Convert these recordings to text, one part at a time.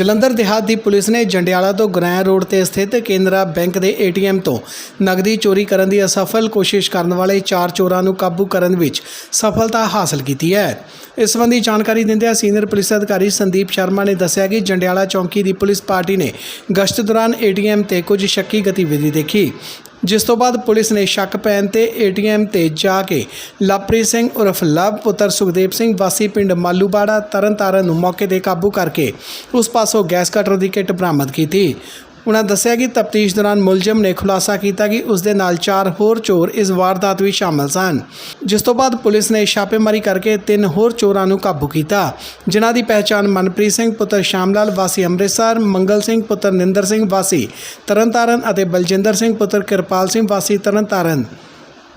ਜਲੰਧਰ ਦਿਹਾਤ ਦੀ police ਨੇ ਜੰਡਿਆਲਾ ਤੋਂ ਗ੍ਰੈਂ road ਤੇ ਸਥਿਤ ਕੇਨਰਾ ਬੈਂਕ ਦੇ ਏਟੀਐਮ ਤੋਂ ਨਗਦੀ ਚੋਰੀ ਕਰਨ ਦੀ ਅਸਫਲ ਕੋਸ਼ਿਸ਼ ਕਰਨ ਵਾਲੇ ਚਾਰ ਚੋਰਾਂ ਨੂੰ ਕਾਬੂ ਕਰਨ ਵਿੱਚ ਸਫਲਤਾ ਹਾਸਲ ਕੀਤੀ ਹੈ। ਇਸ ਸੰਬੰਧੀ ਜਾਣਕਾਰੀ ਦਿੰਦਿਆਂ ਸੀਨੀਅਰ ਪੁਲਿਸ ਅਧਿਕਾਰੀ ਸੰਦੀਪ ਸ਼ਰਮਾ ਨੇ ਦੱਸਿਆ ਕਿ ਜੰਡਿਆਲਾ ਚੌਂਕੀ ਦੀ ਪੁਲਿਸ ਪਾਰਟੀ ਨੇ ਗਸ਼ਤ ਦੌਰਾਨ ਏਟੀਐਮ ਤੇ ਕੁਝ ਸ਼ੱਕੀ ਗਤੀਵਿਧੀ ਦੇਖੀ। ਜਿਸ ਤੋਂ ਬਾਅਦ ਪੁਲਿਸ ਨੇ ਸ਼ੱਕ ਪੈਣ ਤੇ ਏਟੀਐਮ ਤੇ ਜਾ ਕੇ ਲਵਪ੍ਰੀਤ ਸਿੰਘ ਉਰਫ ਲਵ ਪੁੱਤਰ ਸੁਖਦੇਵ ਸਿੰਘ ਵਾਸੀ ਪਿੰਡ ਮਾਲੂਬਾੜਾ ਤਰਨਤਾਰਨ ਨੂੰ ਮੌਕੇ ਤੇ ਕਾਬੂ ਕਰਕੇ ਉਸ ਪਾਸੋਂ ਗੈਸ ਕਟਰ ਦੀ ਕਿੱਟ ਬਰਾਮਦ ਕੀਤੀ। ਉਹਨਾਂ ਦੱਸਿਆ ਕਿ ਤਫਤੀਸ਼ ਦੌਰਾਨ ਮੁਲਜ਼ਮ ਨੇ ਖੁਲਾਸਾ ਕੀਤਾ ਕਿ ਉਸ ਦੇ ਨਾਲ ਚਾਰ ਹੋਰ ਚੋਰ ਇਸ ਵਾਰਦਾਤ ਵਿੱਚ ਸ਼ਾਮਲ ਸਨ। ਜਿਸ ਤੋਂ ਬਾਅਦ ਪੁਲਿਸ ਨੇ ਛਾਪੇਮਾਰੀ ਕਰਕੇ ਤਿੰਨ ਹੋਰ ਚੋਰਾਂ ਨੂੰ ਕਾਬੂ ਕੀਤਾ। ਜਿਨ੍ਹਾਂ ਦੀ ਪਹਿਚਾਣ ਮਨਪ੍ਰੀਤ ਸਿੰਘ, ਪੁੱਤਰ ਸ਼ਾਮਲਾਲ ਵਾਸੀ ਅੰਮ੍ਰਿਤਸਰ, ਮੰਗਲ ਸਿੰਘ, ਪੁੱਤਰ ਨਿੰਦਰ ਸਿੰਘ ਵਾਸੀ ਤਰਨਤਾਰਨ ਅਤੇ ਬਲਜਿੰਦਰ ਸਿੰਘ, ਪੁੱਤਰ ਕਿਰਪਾਲ ਸਿੰਘ ਵਾਸੀ ਤਰਨਤਾਰਨ।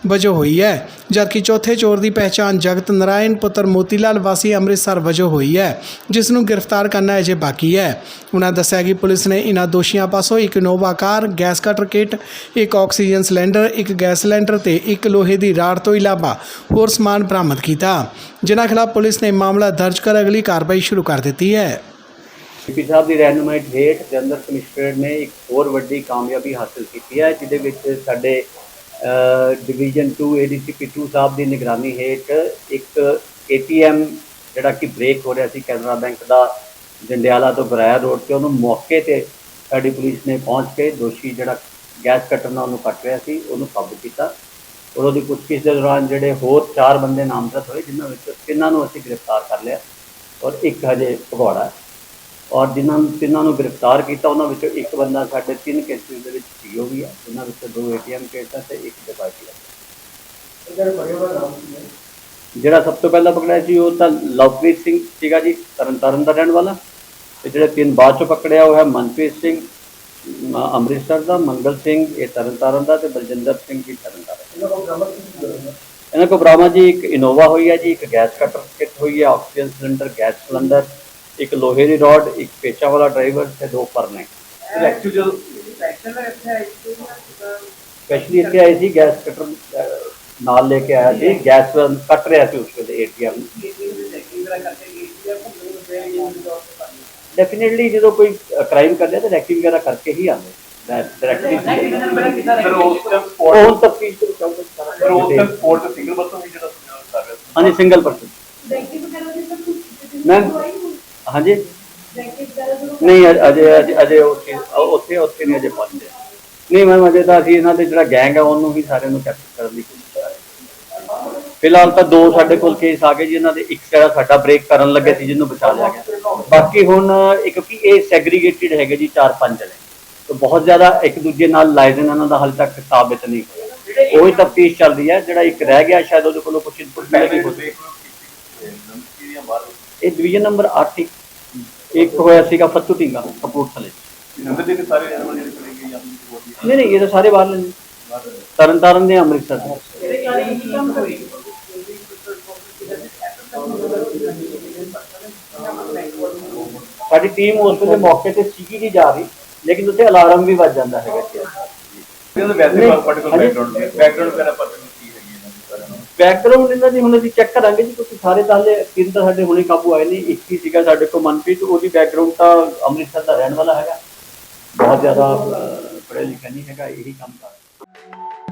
ਵਜੋਂ ਹੋਈ ਹੈ। ਜਦਕਿ ਚੌਥੇ ਚੋਰ ਦੀ ਪਹਿਚਾਣ ਜਗਤ ਨਰਾਇਣ ਪੁੱਤਰ ਮੋਤੀਲਾਲ ਵਾਸੀ ਅੰਮ੍ਰਿਤਸਰ ਵਜੋਂ ਹੋਈ ਹੈ ਜਿਸ ਨੂੰ ਗ੍ਰਿਫਤਾਰ ਕਰਨਾ ਅਜੇ ਬਾਕੀ ਹੈ। ਉਨ੍ਹਾਂ ਦੱਸਿਆ ਕਿ ਪੁਲਿਸ ਨੇ ਇਨ੍ਹਾਂ ਦੋਸ਼ੀਆਂ ਪਾਸੋਂ ਇੱਕ Nova car, gas cutter kit, ਇੱਕ ਆਕਸੀਜਨ ਸਿਲੰਡਰ, ਇੱਕ ਗੈਸ ਸਿਲੰਡਰ ਤੇ ਇੱਕ ਲੋਹੇ ਦੀ ਰਾੜ ਤੋਂ ਇਲਾਵਾ ਹੋਰ ਸਮਾਨ ਬਰਾਮਦ ਕੀਤਾ। ਜਿਨ੍ਹਾਂ ਖਿਲਾਫ ਪੁਲਿਸ ਨੇ ਮਾਮਲਾ ਦਰਜ ਕਰ ਅਗਲੀ ਕਾਰਵਾਈ ਸ਼ੁਰੂ ਕਰ ਦਿੱਤੀ ਹੈ। ਪੀ ਸਾਹਿਬ ਦੀ ਰਹਿਨੁਮਾਈ ਹੇਠ ਜਨਰਲ ਕਮਿਸ਼ਨਰ ਨੇ ਇੱਕ ਹੋਰ ਵੱਡੀ ਕਾਮਯਾਬੀ ਹਾਸਲ ਕੀਤੀ ਹੈ, ਜਿਹਦੇ ਵਿੱਚ ਸਾਡੇ ਡਿਵੀਜ਼ਨ 2 ਏਡੀਸੀਪੀ 2 ਸਾਹਿਬ ਦੀ ਨਿਗਰਾਨੀ ਹੇਠ ਇੱਕ ਏਟੀਐਮ ਜਿਹੜਾ ਕਿ ਬ੍ਰੇਕ ਹੋ ਰਿਹਾ ਸੀ ਕੈਨਰਾ ਬੈਂਕ ਦਾ ਜੰਡਿਆਲਾ ਤੋਂ ਬਰਾਇਆ ਰੋਡ ਤੇ, ਉਹਨੂੰ ਮੌਕੇ ਤੇ ਸਾਡੀ ਪੁਲਿਸ ਨੇ ਪਹੁੰਚ ਕੇ ਦੋਸ਼ੀ ਜਿਹੜਾ ਗੈਸ ਕਟਰ ਨਾਲ ਉਹਨੂੰ ਕੱਟ ਰਿਹਾ ਸੀ, ਉਹਨੂੰ ਕਾਬੂ ਕੀਤਾ। ਔਰ ਉਹਦੀ ਪੁੱਛਗਿੱਛ ਦੇ ਦੌਰਾਨ ਜਿਹੜੇ ਹੋਰ ਚਾਰ ਬੰਦੇ ਨਾਮਜ਼ਦ ਹੋਏ, ਜਿਨ੍ਹਾਂ ਵਿੱਚੋਂ ਤਿੰਨਾਂ ਨੂੰ ਅਸੀਂ ਗ੍ਰਿਫਤਾਰ ਕਰ ਲਿਆ ਔਰ ਇੱਕ ਹਜੇ ਭਗੌੜਾ। ਔਰ ਜਿਨ੍ਹਾਂ ਨੂੰ ਤਿੰਨਾਂ ਨੂੰ ਗ੍ਰਿਫਤਾਰ ਕੀਤਾ ਉਹਨਾਂ ਵਿੱਚੋਂ ਇੱਕ ਬੰਦਾ ਸਾਡੇ ਤਿੰਨ ਕੇਸਿਸ ਦੇ ਵਿੱਚ ਸੀਓ ਵੀ ਹੈ ਉਹਨਾਂ ਵਿੱਚੋਂ ਦੋ ਏਟੀਐਮ ਕੇਸ ਹੈ ਤੇ ਇੱਕ ਡਿਪਾਜ਼ਿਟ ਹੈ ਜਿਹੜਾ ਸਭ ਤੋਂ ਪਹਿਲਾਂ ਪਕੜਿਆ ਸੀ ਉਹ ਤਾਂ ਲਵਪ੍ਰੀਤ ਸਿੰਘ ਸੀਗਾ ਜੀ ਤਰਨਤਾਰਨ ਦਾ ਰਹਿਣ ਵਾਲਾ। ਤੇ ਜਿਹੜੇ ਤਿੰਨ ਬਾਅਦ ਚੋਂ ਪਕੜਿਆ ਉਹ ਹੈ ਮਨਪ੍ਰੀਤ ਸਿੰਘ ਅਮ, ਅੰਮ੍ਰਿਤਸਰ ਦਾ ਮੰਗਲ ਸਿੰਘ ਇਹ ਤਰਨਤਾਰਨ ਦਾ ਤੇ ਬਲਜਿੰਦਰ ਸਿੰਘ ਵੀ ਤਰਨਤਾਰਨ। ਇਹਨਾਂ ਕੋਲ ਬਰਾਮਦ ਜੀ ਇੱਕ ਇਨੋਵਾ ਹੋਈ ਹੈ ਜੀ ਇੱਕ ਗੈਸ ਕਟਰ ਕਿੱਟ ਹੋਈ ਹੈ ਆਕਸੀਜਨ ਸਿਲੰਡਰ ਗੈਸ ਸਿਲੰਡਰ। ਇੱਕ ਲੋਹੇ ਦੀ ਰੋਡ ਇੱਕ ਪੇਚਾ ਵਾਲਾ ਡਰਾਈਵਰ ਤੇ ਦੋ ਪਰਨੇ। ਸਪੈਸ਼ਲੀ ਇੱਥੇ ਆਏ ਸੀ ਗੈਸ ਕਟਰ ਨਾਲ ਲੈ ਕੇ ਆਇਆ ਸੀ ਗੈਸ ਕੱਟ ਰਿਹਾ ਸੀ ਉਸ ਵੇਲੇ ਏਟੀਐਮ ਡੈਫੀਨਿਟਲੀ ਜਦੋਂ ਕੋਈ ਕ੍ਰਾਈਮ ਕਰਦੇ ਤਾਂ ਰੈਕਿੰਗ ਵਗੈਰਾ ਕਰਕੇ ਹੀ ਆਉਂਦੇ। ਡਾਇਰੈਕਟਲੀ ਫਿਰ ਉਸ ਟਾਈਮ ਉਹ ਸਪੋਰਟ ਹੁਣ ਤਫਤੀਸ਼ ਸ਼ੁਰੂ ਫਿਰ ਉਸ ਟਾਈਮ ਤੇ ਸਿੰਗਲ ਬੱਸ ਵੀ ਜਿਹੜਾ ਹਾਂਜੀ ਸਿੰਗਲ ਪਰਸਨ ਮੈਮ ਹਾਂਜੀ? ਨਹੀਂ ਅਜ- ਅਜੇ ਅਜੇ ਉੱਥੇ ਉੱਥੇ ਉੱਥੇ ਨਹੀਂ ਅਜੇ ਪਹੁੰਚੇ। ਨਹੀਂ ਮੈਮ ਅਜੇ ਤਾਂ ਅਸੀਂ ਇਹਨਾਂ ਦੇ ਜਿਹੜਾ ਗੈਂਗ ਹੈ ਉਹਨੂੰ ਹੀ ਸਾਰਿਆਂ ਨੂੰ ਕੈਪਚਰ ਕਰਨ ਦੀ ਕੋਸ਼ਿਸ਼ ਕਰ ਰਹੇ ਹਾਂ। ਫਿਲਹਾਲ ਤਾਂ ਦੋ ਸਾਡੇ ਕੋਲ ਕੇਸ ਆ ਗਏ ਜੀ ਇਹਨਾਂ ਦੇ ਇੱਕ ਜਿਹੜਾ ਸਾਡਾ ਬ੍ਰੇਕ ਕਰਨ ਲੱਗੇ ਸੀ ਜਿਹਨੂੰ ਬਚਾ ਲਿਆ ਗਿਆ। ਬਾਕੀ ਹੁਣ ਇਹ ਕਿਉਂਕਿ ਇਹ ਸੈਗਰੀਗੇਟਿਡ ਹੈਗੇ ਜੀ ਚਾਰ ਪੰਜ ਜਣੇ। ਤਾਂ ਬਹੁਤ ਜ਼ਿਆਦਾ ਇੱਕ ਦੂਜੇ ਨਾਲ ਲਾਇਜ਼ਨ ਇਹਨਾਂ ਦਾ ਹਾਲੇ ਤੱਕ ਸਾਬਿਤ ਨਹੀਂ ਹੋਇਆ। ਉਹੀ ਤਫਤੀਸ਼ ਚੱਲ ਰਹੀ ਹੈ ਜਿਹੜਾ ਇੱਕ ਰਹਿ ਗਿਆ ਸ਼ਾਇਦ ਉਹਦੇ ਕੋਲੋਂ ਕੁਝ ਇਨਪੁਟ ਹੋ ਸਕਦੀ ਹੈ। ਇਹ ਡਿਵੀਜ਼ਨ ਨੰਬਰ 8 ਇੱਕ ਹੋਇਆ ਸੀਗਾ ਫੱਤੂ ਢੀਂਗਾ ਕਪੂਰਥਲੇ ਨੰਬਰ ਦੇ ਕੇ ਸਾਰੇ ਜਿਹੜੇ ਜਿਹੜੇ ਚਲੇ ਗਏ ਜਾਂ ਕੋਈ ਨਹੀਂ ਨਹੀਂ ਇਹ ਤਾਂ ਸਾਰੇ ਬਾਹਰ ਨੇ ਤਰਨ ਤਾਰਨ ਦੇ ਅੰਮ੍ਰਿਤਸਰ ਦੇ। ਸਾਡੀ ਟੀਮ ਉਸ ਵੇਲੇ ਮੌਕੇ ਤੇ ਸੀਗੀ ਜੀ ਜਾ ਰਹੀ ਲੇਕਿਨ ਉੱਥੇ ਅਲਾਰਮ ਵੀ ਵੱਜ ਜਾਂਦਾ ਹੈਗਾ ਜੀ ਇਹਨਾਂ ਦਾ ਵੈਸੇ। ਬੈਕਗ੍ਰਾਉਂਡ ਬੈਕਗ੍ਰਾਉਂਡ ਵਗੈਰਾ ਪਤਾ ਨਹੀਂ ਕੀ ਹੈਗੀ ਇਹਨਾਂ ਦੀ ਸਾਰਿਆਂ ਨੂੰ ਬੈਕਗ੍ਰਾਉਂਡ ਇਹਨਾਂ ਦੀ ਹੁਣ ਅਸੀਂ ਚੈੱਕ ਕਰਾਂਗੇ ਜੀ ਕਿਉਂਕਿ ਸਾਰੇ ਤਾਂ ਤਿੰਨ ਤਾਂ ਸਾਡੇ ਹੁਣੇ ਕਾਬੂ ਆਏ ਨੇ ਇੱਕ ਹੀ ਸੀਗਾ ਸਾਡੇ ਕੋਲ ਮਨਪ੍ਰੀਤ ਉਹਦੀ ਬੈਕਗ੍ਰਾਉਂਡ ਤਾਂ ਅੰਮ੍ਰਿਤਸਰ ਦਾ ਰਹਿਣ ਵਾਲਾ ਹੈਗਾ। ਬਹੁਤ ਜ਼ਿਆਦਾ ਅਹ, ਪੜ੍ਹਿਆ ਲਿਖਿਆ ਨਹੀਂ ਹੈਗਾ ਇਹੀ ਕੰਮ ਕਰਦਾ